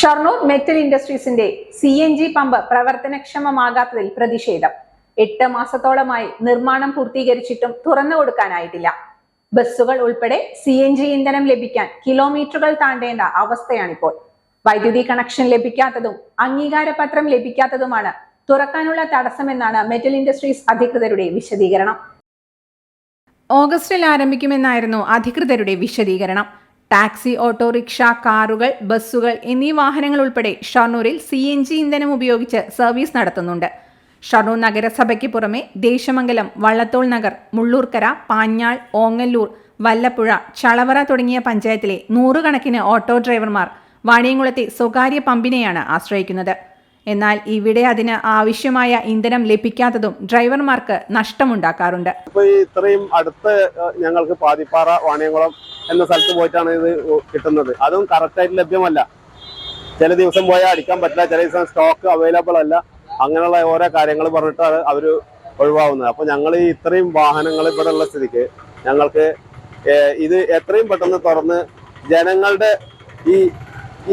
Shoranur metal ഇൻഡസ്ട്രീസിന്റെ C N G pump പ്രവർത്തനക്ഷമമാകാത്തതിൽ പ്രതിഷേധം. എട്ട് മാസത്തോളമായി നിർമ്മാണം പൂർത്തീകരിച്ചിട്ടും തുറന്നു കൊടുക്കാനായിട്ടില്ല. ബസ്സുകൾ ഉൾപ്പെടെ സി എൻ ജി ഇന്ധനം ലഭിക്കാൻ കിലോമീറ്ററുകൾ താണ്ടേണ്ട അവസ്ഥയാണിപ്പോൾ. വൈദ്യുതി കണക്ഷൻ ലഭിക്കാത്തതും അംഗീകാരപത്രം ലഭിക്കാത്തതുമാണ് തുറക്കാനുള്ള തടസ്സമെന്നാണ് മെറ്റൽ ഇൻഡസ്ട്രീസ് അധികൃതരുടെ വിശദീകരണം. ഓഗസ്റ്റിൽ ആരംഭിക്കുമെന്നായിരുന്നു അധികൃതരുടെ വിശദീകരണം. ടാക്സി ഓട്ടോറിക്ഷ കാറുകൾ ബസ്സുകൾ എന്നീ വാഹനങ്ങൾ ഉൾപ്പെടെ ഷൊർണൂരിൽ സി എൻ ജി ഇന്ധനം ഉപയോഗിച്ച് സർവീസ് നടത്തുന്നുണ്ട്. ഷൊർണൂർ നഗരസഭയ്ക്ക് പുറമെ ദേശമംഗലം വള്ളത്തോൾ നഗർ മുള്ളൂർക്കര പാഞ്ഞാൾ ഓങ്ങല്ലൂർ വല്ലപ്പുഴ ചളവറ തുടങ്ങിയ പഞ്ചായത്തിലെ നൂറുകണക്കിന് ഓട്ടോ ഡ്രൈവർമാർ വാണിയംകുളത്തെ സ്വകാര്യ പമ്പിനെയാണ് ആശ്രയിക്കുന്നത്. എന്നാൽ ഇവിടെ അതിന് ആവശ്യമായ ഇന്ധനം ലഭിക്കാത്തതും ഡ്രൈവർമാർക്ക് നഷ്ടമുണ്ടാക്കാറുണ്ട്. ഇത്രയും അടുത്ത് ഞങ്ങൾക്ക് പാതിപ്പാറ വാണിയംകുളം എന്ന സ്ഥലത്ത് പോയിട്ടാണ് ഇത് കിട്ടുന്നത്. അതും കറക്റ്റായിട്ട് ലഭ്യമല്ല. ചില ദിവസം പോയാൽ അടിക്കാൻ പറ്റില്ല ചില ദിവസം സ്റ്റോക്ക് അവൈലബിൾ അല്ല. അങ്ങനെയുള്ള ഓരോ കാര്യങ്ങൾ പറഞ്ഞിട്ടാണ് അവർ ഒഴിവാകുന്നത് അപ്പൊ ഞങ്ങൾ ഇത്രയും വാഹനങ്ങൾ ഇവിടെ ഉള്ള സ്ഥിതിക്ക് ഞങ്ങൾക്ക് ഇത് എത്രയും പെട്ടെന്ന് തുറന്ന് ജനങ്ങളുടെ ഈ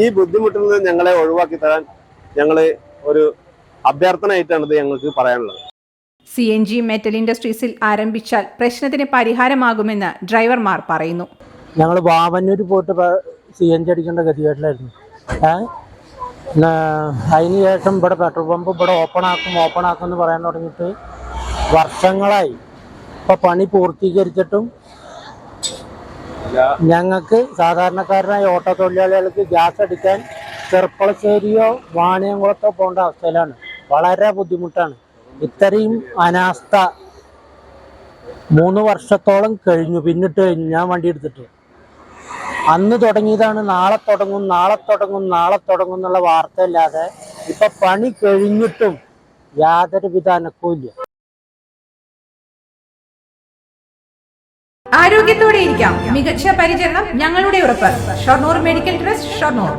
ഈ ബുദ്ധിമുട്ടിൽ നിന്ന് ഞങ്ങളെ ഒഴിവാക്കി തരാൻ ഞങ്ങൾ ഒരു അഭ്യർത്ഥനയായിട്ടാണ് ഇത് ഞങ്ങൾക്ക് പറയാനുള്ളത്. സി എൻ ജി മെറ്റൽ ഇൻഡസ്ട്രീസിൽ ആരംഭിച്ചാൽ പ്രശ്നത്തിന് പരിഹാരമാകുമെന്ന് ഡ്രൈവർമാർ പറയുന്നു. ഞങ്ങൾ വാവന്നൂർ പോയിട്ട് സി എൻ ജി അടിക്കേണ്ട ഗതികേട്ടിലായിരുന്നു അതിന് ശേഷം ഇവിടെ പെട്രോൾ പമ്പ് ഇവിടെ ഓപ്പൺ ആക്കും ഓപ്പൺ ആക്കും എന്ന് പറയാൻ തുടങ്ങിയിട്ട് വർഷങ്ങളായി. ഇപ്പൊ പണി പൂർത്തീകരിച്ചിട്ടും ഞങ്ങൾക്ക് സാധാരണക്കാരനായ ഓട്ടോ തൊഴിലാളികൾക്ക് ഗ്യാസ് അടിക്കാൻ ചെറുപ്പളശ്ശേരിയോ വാണിയംകുളത്തോ പോകേണ്ട അവസ്ഥയിലാണ്. വളരെ ബുദ്ധിമുട്ടാണ്. ഇത്രയും അനാസ്ഥ മൂന്ന് വർഷത്തോളം കഴിഞ്ഞു. പിന്നിട്ട് കഴിഞ്ഞു ഞാൻ വണ്ടി എടുത്തിട്ട്. അന്ന് തുടങ്ങിയതാണ് നാളെ തുടങ്ങും നാളെ തുടങ്ങും നാളെ തുടങ്ങും എന്നുള്ള വാർത്തയല്ലാതെ ഇപ്പൊ പണി കഴിഞ്ഞിട്ടും യാതൊരുവിധ അനക്കവും ആരോഗ്യത്തോടെ ഇരിക്കാം. മികച്ച പരിചരണം ഞങ്ങളുടെ ഉറപ്പ്. Shoranur medical trust Shoranur.